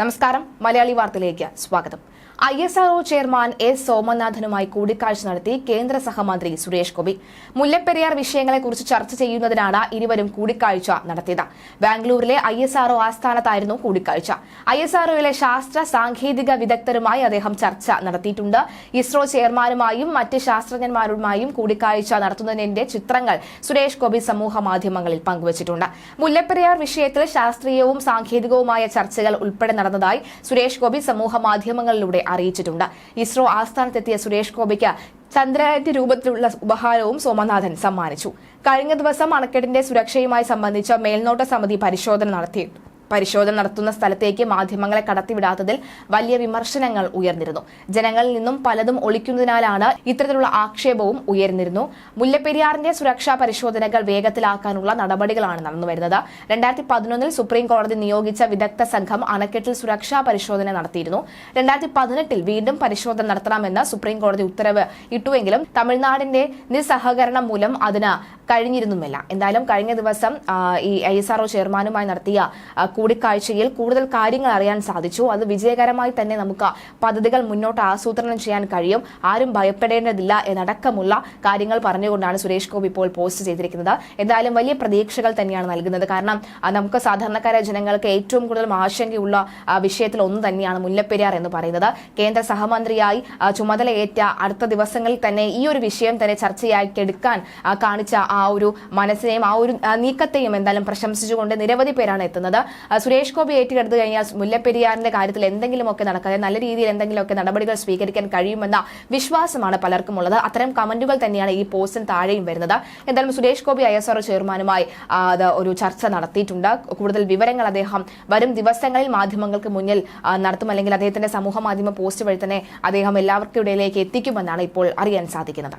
നമസ്കാരം. മലയാളി വാർത്തയിലേക്ക് സ്വാഗതം. I S R O chairman S സോമനാഥനുമായി കൂടിക്കാഴ്ച നടത്തി കേന്ദ്ര സഹമന്ത്രി സുരേഷ് ഗോപി. മുല്ലപ്പെരിയാർ വിഷയങ്ങളെക്കുറിച്ച് ചർച്ച ചെയ്യുന്നതിനാണ് ഇരുവരും കൂടിക്കാഴ്ച നടത്തിയത്. ബാംഗ്ലൂരിലെ ഐ എസ് ആർഒ ആസ്ഥാനത്തായിരുന്നു കൂടിക്കാഴ്ച. ഐ എസ് ആർഒയിലെ ശാസ്ത്ര സാങ്കേതിക വിദഗ്ധരുമായി അദ്ദേഹം ചർച്ച നടത്തിയിട്ടുണ്ട്. ഇസ്രോ ചെയർമാനുമായും മറ്റ് ശാസ്ത്രജ്ഞന്മാരുമായും കൂടിക്കാഴ്ച നടത്തുന്നതിന്റെ ചിത്രങ്ങൾ സുരേഷ് ഗോപി സമൂഹ മാധ്യമങ്ങളിൽ പങ്കുവച്ചിട്ടുണ്ട്. മുല്ലപ്പെരിയാർ വിഷയത്തിൽ ശാസ്ത്രീയവും സാങ്കേതികവുമായ ചർച്ചകൾ ഉൾപ്പെടെ നടന്നതായി സുരേഷ് ഗോപി സമൂഹ മാധ്യമങ്ങളിലൂടെ അറിയിച്ചിട്ടുണ്ട്. ഇസ്രോ ആസ്ഥാനത്തെത്തിയ സുരേഷ് ഗോപിക്ക് ചന്ദ്രയാന്റെ രൂപത്തിലുള്ള ഉപഹാരവും സോമനാഥൻ സമ്മാനിച്ചു. കഴിഞ്ഞ ദിവസം അണക്കെട്ടിന്റെ സുരക്ഷയുമായി സംബന്ധിച്ച മേൽനോട്ട സമിതി പരിശോധന നടത്തി. പരിശോധന നടത്തുന്ന സ്ഥലത്തേക്ക് മാധ്യമങ്ങളെ കടത്തിവിടാത്തതിൽ വലിയ വിമർശനങ്ങൾ ഉയർന്നിരുന്നു. ജനങ്ങളിൽ നിന്നും പലതും ഒളിക്കുന്നതിനാലാണ് ഇത്തരത്തിലുള്ള ആക്ഷേപവും ഉയർന്നിരുന്നു. മുല്ലപ്പെരിയാറിന്റെ സുരക്ഷാ പരിശോധനകൾ വേഗത്തിലാക്കാനുള്ള നടപടികളാണ് നടന്നുവരുന്നത്. രണ്ടായിരത്തി പതിനൊന്നിൽ സുപ്രീം കോടതി നിയോഗിച്ച വിദഗ്ധ സംഘം അണക്കെട്ടിൽ സുരക്ഷാ പരിശോധന നടത്തിയിരുന്നു. രണ്ടായിരത്തി പതിനെട്ടിൽ വീണ്ടും പരിശോധന നടത്തണമെന്ന് സുപ്രീം കോടതി ഉത്തരവ് ഇട്ടുവെങ്കിലും തമിഴ്നാടിന്റെ നിസ്സഹകരണം മൂലം അതിന് കഴിഞ്ഞിരുന്നുമില്ല. എന്തായാലും കഴിഞ്ഞ ദിവസം ഈ ഐ എസ് ആർഒ ചെയർമാനുമായി നടത്തിയ കൂടിക്കാഴ്ചയിൽ കൂടുതൽ കാര്യങ്ങൾ അറിയാൻ സാധിച്ചു. അത് വിജയകരമായി തന്നെ നമുക്ക് പദ്ധതികൾ മുന്നോട്ട് ആസൂത്രണം ചെയ്യാൻ കഴിയും. ആരും ഭയപ്പെടേണ്ടതില്ല എന്നടക്കമുള്ള കാര്യങ്ങൾ പറഞ്ഞുകൊണ്ടാണ് സുരേഷ് ഗോപി ഇപ്പോൾ പോസ്റ്റ് ചെയ്തിരിക്കുന്നത്. എന്തായാലും വലിയ പ്രതീക്ഷകൾ തന്നെയാണ് നൽകുന്നത്. കാരണം നമുക്ക് സാധാരണക്കാരായ ജനങ്ങൾക്ക് ഏറ്റവും കൂടുതൽ ആശങ്കയുള്ള വിഷയത്തിൽ ഒന്ന് തന്നെയാണ് മുല്ലപ്പെരിയാർ എന്ന് പറയുന്നത്. കേന്ദ്ര സഹമന്ത്രിയായി ചുമതലയേറ്റ അടുത്ത ദിവസങ്ങളിൽ തന്നെ ഈ ഒരു വിഷയം തന്നെ ചർച്ചയാക്കിയെടുക്കാൻ കാണിച്ച ആ ഒരു മനസ്സിനെയും ആ ഒരു നീക്കത്തെയും എന്തായാലും പ്രശംസിച്ചുകൊണ്ട് നിരവധി പേരാണ് എത്തുന്നത്. സുരേഷ് ഗോപി ഏറ്റെടുത്തു കഴിഞ്ഞാൽ മുല്ലപ്പെരിയാറിന്റെ കാര്യത്തിൽ എന്തെങ്കിലുമൊക്കെ നടക്കാതെ നല്ല രീതിയിൽ എന്തെങ്കിലുമൊക്കെ നടപടികൾ സ്വീകരിക്കാൻ കഴിയുമെന്ന വിശ്വാസമാണ് പലർക്കും ഉള്ളത് അത്തരം കമന്റുകൾ തന്നെയാണ് ഈ പോസ്റ്റിന് താഴെയും വരുന്നത്. എന്തായാലും Suresh Gopi I S R ചെയർമാനുമായി ഒരു ചർച്ച നടത്തിയിട്ടുണ്ട്. കൂടുതൽ വിവരങ്ങൾ അദ്ദേഹം വരും ദിവസങ്ങളിൽ മാധ്യമങ്ങൾക്ക് മുന്നിൽ നടത്തും. അല്ലെങ്കിൽ അദ്ദേഹത്തിന്റെ സമൂഹ മാധ്യമ പോസ്റ്റ് വഴി തന്നെ അദ്ദേഹം എല്ലാവർക്കും ഇടയിലേക്ക് എത്തിക്കുമെന്നാണ് ഇപ്പോൾ അറിയാൻ സാധിക്കുന്നത്.